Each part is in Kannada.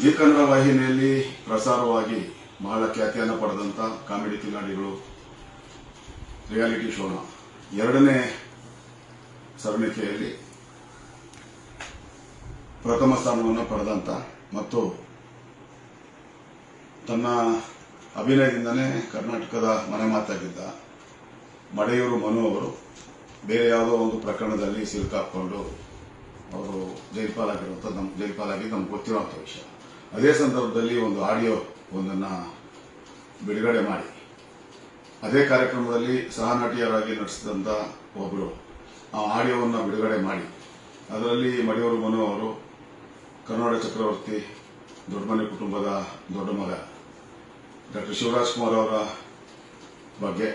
ಜಿ ಕನ್ನಡ ವಾಹಿನಿಯಲ್ಲಿ ಪ್ರಸಾರವಾಗಿ ಬಹಳ ಖ್ಯಾತಿಯನ್ನು ಪಡೆದಂತ ಕಾಮಿಡಿ ಕಿಲಾಡಿಗಳು ರಿಯಾಲಿಟಿ ಶೋನ. ಎರಡನೇ ಸರಣಿಕೆಯಲ್ಲಿ ಪ್ರಥಮ ಸ್ಥಾನವನ್ನು ಪಡೆದಂತ ಮತ್ತು ತನ್ನ ಅಭಿನಯದಿಂದನೇ ಕರ್ನಾಟಕದ ಮನೆ ಮಾತಾಗಿದ್ದ ಮಡೆಯೂರು ಮನು ಅವರು ಬೇರೆ ಯಾವುದೋ ಒಂದು ಪ್ರಕರಣದಲ್ಲಿ ಸಿಲುಕಾಕೊಂಡು ಅವರು ಜೈಪಾಲಾಗಿರುವಂತ ನಮ್ಮ ಜೈಪಾಲಾಗಿ ನಮ್ಗೆ ಗೊತ್ತಿರುವಂತಹ ವಿಷಯ. ಅದೇ ಸಂದರ್ಭದಲ್ಲಿ ಒಂದು ಆಡಿಯೋ ಒಂದನ್ನ ಬಿಡುಗಡೆ ಮಾಡಿ. ಅದೇ ಕಾರ್ಯಕ್ರಮದಲ್ಲಿ ಸಹನಟಿಯರಾಗಿ ನಟಿಸಿದಂತ ಒಬ್ಬರು ಆ ಆಡಿಯೋವನ್ನು ಬಿಡುಗಡೆ ಮಾಡಿ. ಅದರಲ್ಲಿ ಮಡಿಯೂರು ಮನು ಅವರು, ಕನ್ನಡ ಚಕ್ರವರ್ತಿ, ದೊಡ್ಡಮನೆ ಕುಟುಂಬದ ದೊಡ್ಡ ಮಗ, ಡಾಕ್ಟರ್ ಶಿವರಾಜ್ ಕುಮಾರ್ ಅವರ ಬಗ್ಗೆ,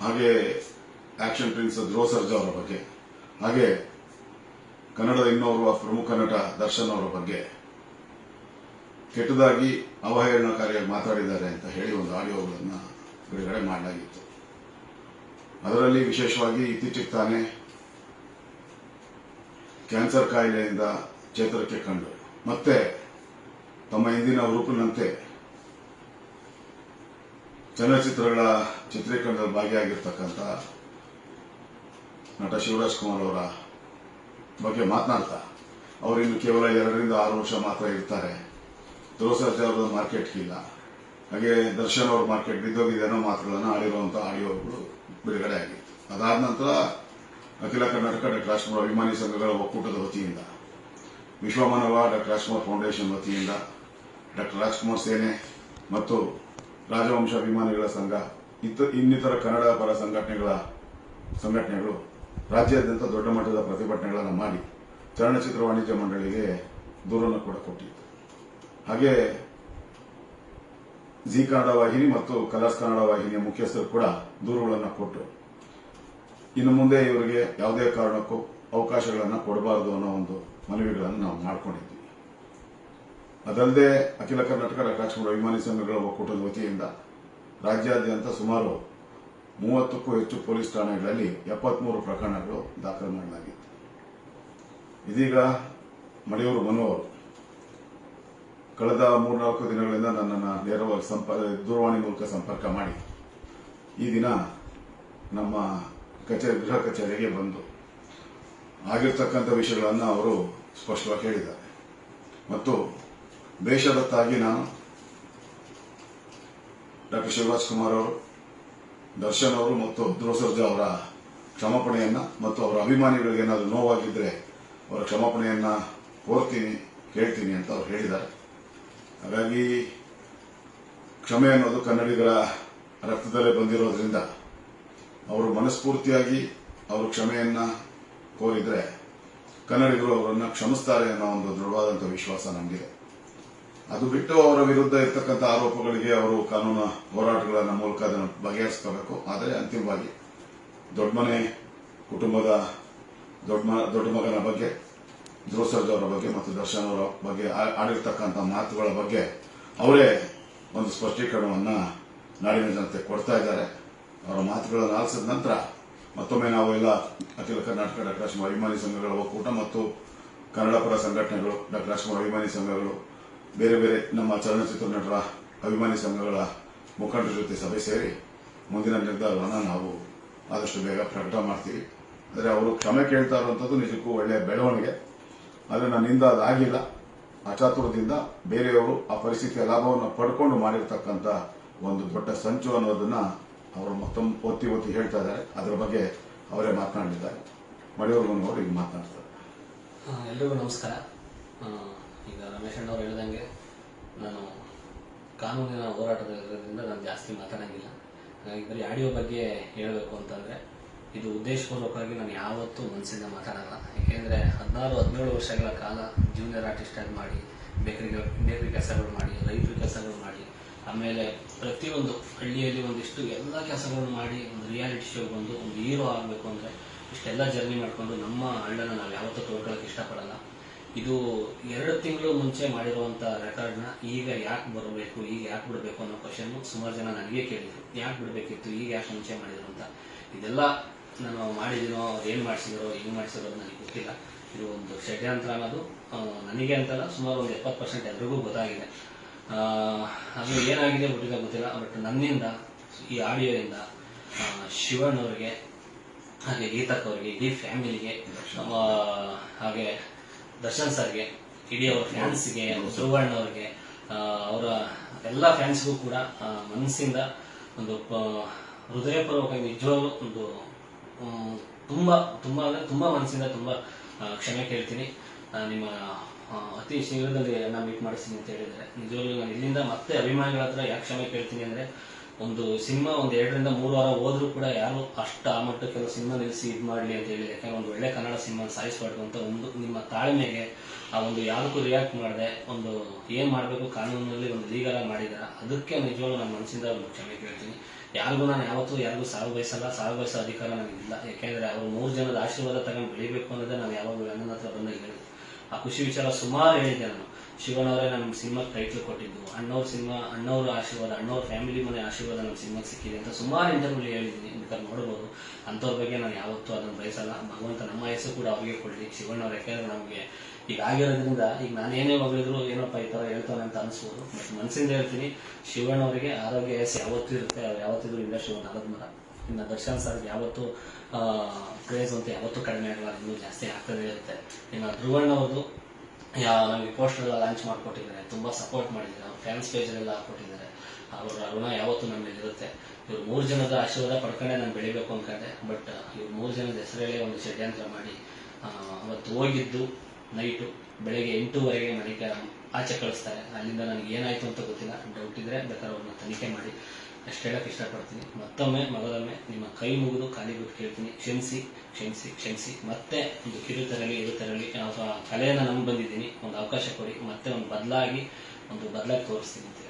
ಹಾಗೆ ಆಕ್ಷನ್ ಪ್ರಿನ್ಸ್ ಧ್ರುವ ಸರ್ಜಾ ಅವರ ಬಗ್ಗೆ, ಹಾಗೆ ಕನ್ನಡದ ಇನ್ನೋರ್ವ ಪ್ರಮುಖ ನಟ ದರ್ಶನ್ ಅವರ ಬಗ್ಗೆ ಕೆಟ್ಟದಾಗಿ ಅವಹೇಳನಕಾರಿಯಾಗಿ ಮಾತಾಡಿದ್ದಾರೆ ಅಂತ ಹೇಳಿ ಒಂದು ಆಡಿಯೋಗಳನ್ನು ಬಿಡುಗಡೆ ಮಾಡಲಾಗಿತ್ತು. ಅದರಲ್ಲಿ ವಿಶೇಷವಾಗಿ ಇತ್ತೀಚೆಗೆ ತಾನೇ ಕ್ಯಾನ್ಸರ್ ಕಾಯಿಲೆಯಿಂದ ಚೇತರಿಕೆ ಕಂಡು. ಮತ್ತೆ ತಮ್ಮ ಹಿಂದಿನ ರೂಪಿನಂತೆ ಚಲನಚಿತ್ರಗಳ ಚಿತ್ರೀಕರಣದಲ್ಲಿ ಭಾಗಿಯಾಗಿರ್ತಕ್ಕಂಥ ನಟ ಶಿವರಾಜ್ ಕುಮಾರ್ ಅವರ ಬಗ್ಗೆ ಮಾತನಾಡ್ತಾ ಅವರಿನ್ನು ಕೇವಲ ಎರಡರಿಂದ ಆರು ವರ್ಷ ಮಾತ್ರ ಇರ್ತಾರೆ. ಅವರ ಮಾರ್ಕೆಟ್ ಇಲ್ಲ ಹಾಗೆ ದರ್ಶನ್ ಅವ್ರ ಮಾರ್ಕೆಟ್ ಬಿದ್ದೋಗಿದೆ ಅನ್ನೋ ಮಾತುಗಳನ್ನು ಆಡಿರುವಂತಹ ಆಡಿಯೋಗಳು ಬಿಡುಗಡೆ ಆಗಿತ್ತು. ಅದಾದ ನಂತರ ಅಖಿಲ ಕರ್ನಾಟಕ ಡಾಕ್ಟರ್ ರಾಜ್ಕುಮಾರ್ ಅಭಿಮಾನಿ ಸಂಘಗಳ ಒಕ್ಕೂಟದ ವತಿಯಿಂದ ವಿಶ್ವಮಾನವ ಡಾಕ್ಟರ್ ರಾಜ್ಕುಮಾರ್ ಫೌಂಡೇಶನ್ ವತಿಯಿಂದ, ಡಾಕ್ಟರ್ ರಾಜ್ಕುಮಾರ್ ಸೇನೆ ಮತ್ತು ರಾಜವಂಶ ಅಭಿಮಾನಿಗಳ ಸಂಘ ಇನ್ನಿತರ ಕನ್ನಡ ಪರ ಸಂಘಟನೆಗಳ ಸಂಘಟನೆಗಳು ರಾಜ್ಯಾದ್ಯಂತ ದೊಡ್ಡ ಮಟ್ಟದ ಪ್ರತಿಭಟನೆಗಳನ್ನು ಮಾಡಿ ಚಲನಚಿತ್ರ ವಾಣಿಜ್ಯ ಮಂಡಳಿಗೆ ದೂರನ್ನು ಕೂಡ ಕೊಟ್ಟಿತ್ತು. ಹಾಗೆ ಜಿ ಕನ್ನಡ ವಾಹಿನಿ ಮತ್ತು ಕಲರ್ಸ್ ಕನ್ನಡ ವಾಹಿನಿಯ ಮುಖ್ಯಸ್ಥರು ಕೂಡ ದೂರುಗಳನ್ನು ಕೊಟ್ಟು ಇನ್ನು ಮುಂದೆ ಇವರಿಗೆ ಯಾವುದೇ ಕಾರಣಕ್ಕೂ ಅವಕಾಶಗಳನ್ನು ಕೊಡಬಾರದು ಅನ್ನೋ ಒಂದು ಮನವಿಗಳನ್ನು ನಾವು ಮಾಡಿಕೊಂಡಿದ್ವಿ. ಅದಲ್ಲದೆ ಅಖಿಲ ಕರ್ನಾಟಕ ರಕ್ಷಣ ಅಭಿಮಾನಿ ಸಂಘಗಳ ಒಕ್ಕೂಟದ ವತಿಯಿಂದ ರಾಜ್ಯಾದ್ಯಂತ ಸುಮಾರು ಮೂವತ್ತಕ್ಕೂ ಹೆಚ್ಚು ಪೊಲೀಸ್ ಠಾಣೆಗಳಲ್ಲಿ ಎಪ್ಪತ್ಮೂರು ಪ್ರಕರಣಗಳು ದಾಖಲು ಮಾಡಲಾಗಿತ್ತು. ಇದೀಗ ಮಡಿಯೂರು ಮನು ಅವರು ಕಳೆದ ಮೂರ್ನಾಲ್ಕು ದಿನಗಳಿಂದ ನನ್ನನ್ನು ನೇರವಾಗಿ ಸಂಪರ್ಕ, ದೂರವಾಣಿ ಮೂಲಕ ಸಂಪರ್ಕ ಮಾಡಿ. ಈ ದಿನ ನಮ್ಮ ಕಚೇರಿ, ಗೃಹ ಕಚೇರಿಗೆ ಬಂದು ಆಗಿರ್ತಕ್ಕಂಥ ವಿಷಯಗಳನ್ನು ಅವರು ಸ್ಪಷ್ಟವಾಗಿ ಹೇಳಿದ್ದಾರೆ. ಮತ್ತು ಬೇಷರತ್ತಾಗಿ ನಾನು ಡಾಕ್ಟರ್ ಶಿವರಾಜ್ ಕುಮಾರ್ ಅವರು, ದರ್ಶನ್ ಅವರು ಮತ್ತು ಧ್ರುವ ಸರ್ಜಾ ಅವರ ಕ್ಷಮಾಪಣೆಯನ್ನ ಮತ್ತು ಅವರ ಅಭಿಮಾನಿಗಳಿಗೆ ಏನಾದರೂ ನೋವಾಗಿದ್ರೆ ಅವರ ಕ್ಷಮಾಪಣೆಯನ್ನ ಕೋರ್ತೀನಿ, ಕೇಳ್ತೀನಿ ಅಂತ ಅವರು ಹೇಳಿದ್ದಾರೆ. ಹಾಗಾಗಿ ಕ್ಷಮೆ ಅನ್ನೋದು ಕನ್ನಡಿಗರ ರಕ್ತದಲ್ಲೇ ಬಂದಿರೋದ್ರಿಂದ ಅವರು ಮನಸ್ಫೂರ್ತಿಯಾಗಿ ಅವರು ಕ್ಷಮೆಯನ್ನ ಕೋರಿದ್ರೆ ಕನ್ನಡಿಗರು ಅವರನ್ನ ಕ್ಷಮಿಸ್ತಾರೆ ಅನ್ನೋ ಒಂದು ದೃಢವಾದಂತಹ ವಿಶ್ವಾಸ ನಮಗಿದೆ. ಅದು ಬಿಟ್ಟು ಅವರ ವಿರುದ್ಧ ಇರ್ತಕ್ಕಂಥ ಆರೋಪಗಳಿಗೆ ಅವರು ಕಾನೂನು ಹೋರಾಟಗಳ ಮೂಲಕ ಅದನ್ನು ಬಗೆಹರಿಸ್ಕೋಬೇಕು. ಆದರೆ ಅಂತಿಮವಾಗಿ ದೊಡ್ಡ ಮನೆ, ಕುಟುಂಬದ ದೊಡ್ಡ ದೊಡ್ಡ ಮಗನ ಬಗ್ಗೆ ಧ್ರುವ ಸರ್ಜಾ ಅವರ ಬಗ್ಗೆ ಮತ್ತು ದರ್ಶನ್ ಅವರ ಬಗ್ಗೆ ಆಡಿರ್ತಕ್ಕಂಥ ಮಾತುಗಳ ಬಗ್ಗೆ ಅವರೇ ಒಂದು ಸ್ಪಷ್ಟೀಕರಣವನ್ನ ನಾಡಿನ ಜನತೆ ಕೊಡ್ತಾ ಇದ್ದಾರೆ. ಅವರ ಮಾತುಗಳನ್ನು ಆಲಿಸಿದ ನಂತರ ಮತ್ತೊಮ್ಮೆ ನಾವು ಎಲ್ಲ ಅಖಿಲ ಕರ್ನಾಟಕ ಡಾಕ್ಟರ್ ರಾಜ್ಕುಮಾರ್ ಅಭಿಮಾನಿ ಸಂಘಗಳ ಒಕ್ಕೂಟ ಮತ್ತು ಕನ್ನಡಪರ ಸಂಘಟನೆಗಳು ಡಾಕ್ಟರ್ ರಾಜ್ಕುಮಾರ್ ಅಭಿಮಾನಿ ಸಂಘಗಳು, ಬೇರೆ ಬೇರೆ ನಮ್ಮ ಚಲನಚಿತ್ರ ನಟರ ಅಭಿಮಾನಿ ಸಂಘಗಳ ಮುಖಂಡರ ಜೊತೆ ಸಭೆ ಸೇರಿ ಮುಂದಿನ ನಿರ್ಧಾರವನ್ನು ನಾವು ಆದಷ್ಟು ಬೇಗ ಪ್ರಕಟ ಮಾಡ್ತೀವಿ. ಆದರೆ ಅವರು ಕ್ಷಮೆ ಕೇಳ್ತಾ ಇರುವಂಥದ್ದು ನಿಜಕ್ಕೂ ಒಳ್ಳೆಯ ಬೆಳವಣಿಗೆ. ಆದರೆ ನನ್ನಿಂದ ಅದಾಗಿಲ್ಲ ಅಚಾತುರದಿಂದ ಬೇರೆಯವರು ಆ ಪರಿಸ್ಥಿತಿಯ ಲಾಭವನ್ನು ಪಡ್ಕೊಂಡು ಮಾಡಿರ್ತಕ್ಕಂಥ ಒಂದು ದೊಡ್ಡ ಸಂಚು ಅನ್ನೋದನ್ನ ಅವರು ಮತ್ತೊಮ್ಮೆ ಒತ್ತಿ ಒತ್ತಿ ಹೇಳ್ತಾ ಇದ್ದಾರೆ. ಅದರ ಬಗ್ಗೆ ಅವರೇ ಮಾತನಾಡಿದ್ದಾರೆ. ಮಡಿಯೂರು ಅವರು ಈಗ ಮಾತನಾಡ್ತಾರೆ. ಎಲ್ರಿಗೂ ನಮಸ್ಕಾರ. ಈಗ ರಮೇಶ್ ಅಣ್ಣವ್ರು ಹೇಳಿದಂಗೆ ನಾನು ಕಾನೂನಿನ ಹೋರಾಟದಲ್ಲಿರೋದ್ರಿಂದ ನಾನು ಜಾಸ್ತಿ ಮಾತಾಡಂಗಿಲ್ಲ ಹಾಗಾಗಿ ಬರೀ ಆಡಿಯೋ ಬಗ್ಗೆ ಹೇಳಬೇಕು ಅಂತಂದ್ರೆ ಇದು ಉದ್ದೇಶಪೂರ್ವಕವಾಗಿ ನಾನು ಯಾವತ್ತೂ ಮನಸ್ಸಿಂದ ಮಾತಾಡಲ್ಲ. ಏಕೆಂದರೆ ಹದಿನಾರು, ಹದಿನೇಳು ವರ್ಷಗಳ ಕಾಲ ಜೂನಿಯರ್ ಆರ್ಟಿಸ್ಟ್ ಆಗಿ ಮಾಡಿ ಬೇಕರಿ ಬೇಕರಿ ಕೆಲಸಗಳು ಮಾಡಿ, ರೈತರ ಕೆಲಸಗಳು ಮಾಡಿ, ಆಮೇಲೆ ಪ್ರತಿಯೊಂದು ಹಳ್ಳಿಯಲ್ಲಿ ಒಂದಿಷ್ಟು ಎಲ್ಲ ಕೆಲಸಗಳನ್ನು ಮಾಡಿ ಒಂದು ರಿಯಾಲಿಟಿ ಶೋ ಬಂದು ಒಂದು ಹೀರೋ ಆಗಬೇಕು ಅಂದರೆ ಇಷ್ಟೆಲ್ಲ ಜರ್ನಿ ಮಾಡಿಕೊಂಡು ನಮ್ಮ ಹಳ್ಳನ ನಾವು ಯಾವತ್ತೂ ತೋರ್ಕೊಳ್ಳೋಕೆ ಇಷ್ಟಪಡಲ್ಲ. ಇದು ಎರಡು ತಿಂಗಳು ಮುಂಚೆ ಮಾಡಿರುವಂಥ ರೆಕಾರ್ಡ್ನ ಈಗ ಯಾಕೆ ಬರಬೇಕು, ಈಗ ಯಾಕೆ ಬಿಡಬೇಕು ಅನ್ನೋ ಕ್ವಶನ್ ಸುಮಾರು ಜನ ನನಗೆ ಕೇಳಿದ್ರು. ಯಾಕೆ ಬಿಡಬೇಕಿತ್ತು, ಈಗ ಯಾಕೆ ಮುಂಚೆ ಮಾಡಿದ್ರು ಅಂತ. ಇದೆಲ್ಲ ನಾನು ಮಾಡಿದಿನೋ ಅವ್ರು ಏನ್ ಮಾಡಿಸಿದ್ರು, ಹೆಂಗ್ ಮಾಡಿಸಿದ್ರು ನನಗೆ ಗೊತ್ತಿಲ್ಲ. ಇದು ಒಂದು ಷಡ್ಯಂತ್ರ ಅನ್ನೋದು ನನಗೆ ಅಂತಲ್ಲ ಸುಮಾರು ಒಂದು ಎಪ್ಪತ್ತು ಪರ್ಸೆಂಟ್ ಎಲ್ರಿಗೂ ಗೊತ್ತಾಗಿದೆ. ಅದು ಏನಾಗಿದೆ ಹುಟ್ಟಿದ ಗೊತ್ತಿಲ್ಲ, ಬಟ್ ನನ್ನಿಂದ, ಈ ಆಡಿಯೋದಿಂದ ಶಿವಣ್ಣವ್ರಿಗೆ, ಹಾಗೆ ಗೀತಕ್ ಅವರಿಗೆ ಇಡೀ ಫ್ಯಾಮಿಲಿಗೆ ಹಾಗೆ ದರ್ಶನ್ ಸರ್ಗೆ, ಇಡೀ ಅವ್ರ ಫ್ಯಾನ್ಸ್ಗೆ ಧ್ರುವಣ್ಣ ಅವ್ರಿಗೆ ಅವರ ಎಲ್ಲ ಫ್ಯಾನ್ಸ್ಗೂ ಕೂಡ ಮನಸ್ಸಿಂದ ಒಂದು ಹೃದಯಪೂರ್ವಕ ನಿಜವಾಗ್ಲೂ ಒಂದು ತುಂಬಾ ತುಂಬಾ ಅಂದ್ರೆ ತುಂಬಾ ಮನಸ್ಸಿಂದ ತುಂಬಾ ಕ್ಷಮೆ ಕೇಳ್ತೀನಿ. ನಿಮ್ಮ ಅತಿ ಶೀಘ್ರದಲ್ಲಿ ನಾನು ಮೀಟ್ ಮಾಡಿಸ್ತೀನಿ ಅಂತ ಹೇಳಿದ್ರೆ. ನಿಜವಾಗ್ಲೂ ನಾನು ಇಲ್ಲಿಂದ ಮತ್ತೆ ಅಭಿಮಾನಿಗಳ ಹತ್ರ ಯಾಕೆ ಕ್ಷಮೆ ಕೇಳ್ತೀನಿ ಅಂದ್ರೆ ಒಂದು ಸಿನಿಮಾ ಒಂದು ಎರಡರಿಂದ ಮೂರು ವಾರ ಹೋದ್ರೂ ಕೂಡ ಯಾರು ಅಷ್ಟು ಆ ಮಟ್ಟಕ್ಕೆಲ್ಲ ಸಿನಿಮಾ ನಿಲ್ಲಿಸಿ ಇದು ಮಾಡಲಿ ಅಂತ ಹೇಳಿ, ಯಾಕಂದ್ರೆ ಒಂದು ಒಳ್ಳೆ ಕನ್ನಡ ಸಿನಿಮಾ ಸಾಯಿಸಬಾರ್ದು ಅಂತ ಒಂದು, ನಿಮ್ಮ ತಾಳ್ಮೆಗೆ ಆ ಒಂದು ಯಾವುದಕ್ಕೂ ರಿಯಾಕ್ಟ್ ಮಾಡದೆ, ಒಂದು ಏನ್ ಮಾಡಬೇಕು ಕಾನೂನಿನಲ್ಲಿ ಒಂದು ಲೀಗಲ್ ಆಗಿ ಮಾಡಿದಾರ, ಅದಕ್ಕೆ ನಿಜವಾಗ್ಲೂ ನನ್ನ ಮನಸ್ಸಿಂದ ಒಂದು ಕ್ಷಮೆ ಕೇಳ್ತೀನಿ. ಯಾರಿಗೂ ನಾನು ಯಾವತ್ತೂ ಯಾರಿಗೂ ಸಾವು ಬಯಸಲ್ಲ, ಸಾವು ಬಯಸೋ ಅಧಿಕಾರ ನನಗಿಲ್ಲ ಯಾಕೆಂದ್ರೆ ಅವರು ಮೂರು ಜನದ ಆಶೀರ್ವಾದ ತಗೊಂಡು ಬೆಳಿಬೇಕು ಅನ್ನೋದೇ ನಾನು ಯಾವಾಗಲೂ ಅಣ್ಣನ ಹತ್ರ ಬಂದಾಗ ಹೇಳಿದೆ. ಆ ಖುಷಿ ವಿಚಾರ ಸುಮಾರು ಹೇಳಿದ್ದೆ ನಾನು. ಶಿವನವರೇ ನಮ್ಮ ಸಿನಿಮಾ ಟೈಟ್ಲ್ ಕೊಟ್ಟಿದ್ದು. ಅಣ್ಣವ್ರ ಸಿನಿಮಾ, ಅಣ್ಣವ್ರ ಆಶೀರ್ವಾದ, ಅಣ್ಣವ್ರ ಫ್ಯಾಮಿಲಿ ಮನೆ ಆಶೀರ್ವಾದ ನಮ್ಮ ಸಿನಿಮಾಗೆ ಸಿಕ್ಕಿದೆ ಅಂತ ಸುಮಾರು ಇಂಟರ್ವ್ಯೂ ಹೇಳಿದ್ದೀನಿ. ಬೇಕಾದ್ರೆ ನೋಡ್ಬೋದು. ಅಂಥವ್ರ ಬಗ್ಗೆ ನಾನು ಯಾವತ್ತೂ ಅದನ್ನು ಬಯಸಲ್ಲ. ಭಗವಂತ ನಮ್ಮ ಹೆಸರು ಕೂಡ ಅವ್ರಿಗೆ ಕೊಡಲಿ. ಶಿವಣ್ಣವ್ರು ಯಾಕೆಂದ್ರೆ ನಮಗೆ ಈಗ ಆಗಿರೋದ್ರಿಂದ ಈಗ ನಾನು ಏನೇ ಮಗಳಿದ್ರು ಏನಪ್ಪ ಈ ಥರ ಹೇಳ್ತಾನೆ ಅಂತ ಅನಿಸ್ಬೋದು. ಬಟ್ ಮನಸ್ಸಿಂದ ಹೇಳ್ತೀನಿ ಶಿವಣ್ಣವರಿಗೆ ಆರೋಗ್ಯ ಎಸ್ ಯಾವತ್ತೂ ಇರುತ್ತೆ. ಅವ್ರು ಯಾವತ್ತಿದ್ರು ಇಂಡಸ್ಟ್ರಿ ಒಂದು ಆಲದ ಮರ ಇನ್ನು ದರ್ಶನ್ ಸರ್ ಯಾವತ್ತೂ ಕ್ರೇಜ್ ಅಂತ ಯಾವತ್ತೂ ಕಡಿಮೆ ಆಗಲ್ಲ. ಇನ್ನೂ ಜಾಸ್ತಿ ಆಗ್ತದೆ ಇರುತ್ತೆ. ಇನ್ನು ಧ್ರುವಣ್ಣ ಅವ್ರದ್ದು ಯಾ ನಮಗೆ ಪೋಸ್ಟರ್ ಎಲ್ಲ ಲಾಂಚ್ ಮಾಡಿಕೊಟ್ಟಿದ್ದಾರೆ. ತುಂಬಾ ಸಪೋರ್ಟ್ ಮಾಡಿದ್ದಾರೆ. ಅವ್ರ ಫ್ಯಾನ್ಸ್ ಎಲ್ಲ ಹಾಕೊಟ್ಟಿದ್ದಾರೆ ಅವರ ಋಣ ಯಾವತ್ತೂ ನಮ್ಮ ಮೇಲೆ ಇರುತ್ತೆ. ಇವ್ರು ಮೂರು ಜನದ ಆಶೀರ್ವಾದ ಪಡ್ಕೊಂಡೆ ನಾನು ಬೆಳಿಬೇಕು ಅನ್ಕೊಂಡೆ. ಬಟ್ ಇವ್ರು ಮೂರು ಜನದ ಹೆಸರಲ್ಲೇ ಒಂದು ಷಡ್ಯಂತ್ರ ಮಾಡಿ ಅವತ್ತು ಹೋಗಿದ್ದು ನೈಟು ಬೆಳಗ್ಗೆ ಎಂಟೂವರೆಗೆ ಮನೆಗೆ ಆಚೆ ಕಳಿಸ್ತಾರೆ. ಅಲ್ಲಿಂದ ನನಗೆ ಏನಾಯ್ತು ಅಂತ ಗೊತ್ತಿಲ್ಲ. ಡೌಟ್ ಇದ್ರೆ ಬೇಕಾದ್ರೆ ಅವ್ರನ್ನ ತನಿಖೆ ಮಾಡಿ. ಅಷ್ಟು ಹೇಳಕ್ ಇಷ್ಟಪಡ್ತೀನಿ. ಮತ್ತೊಮ್ಮೆ ಮಗದೊಮ್ಮೆ ನಿಮ್ಮ ಕೈ ಮುಗಿದು ಖಾಲಿ ಬಿಟ್ಟು ಕೇಳ್ತೀನಿ. ಕ್ಷಮಿಸಿ ಕ್ಷಮಿಸಿ ಕ್ಷಮಿಸಿ. ಮತ್ತೆ ಒಂದು ಕಿರುತೆರಲಿ ನಾವು ಕಲೆಯನ್ನು ನಂಬಿ ಬಂದಿದ್ದೀನಿ. ಒಂದು ಅವಕಾಶ ಕೊಡಿ. ಮತ್ತೆ ಒಂದು ಬದಲಾಗಿ ಒಂದು ಬದಲಾಗಿ ತೋರಿಸ್ತೀನಿ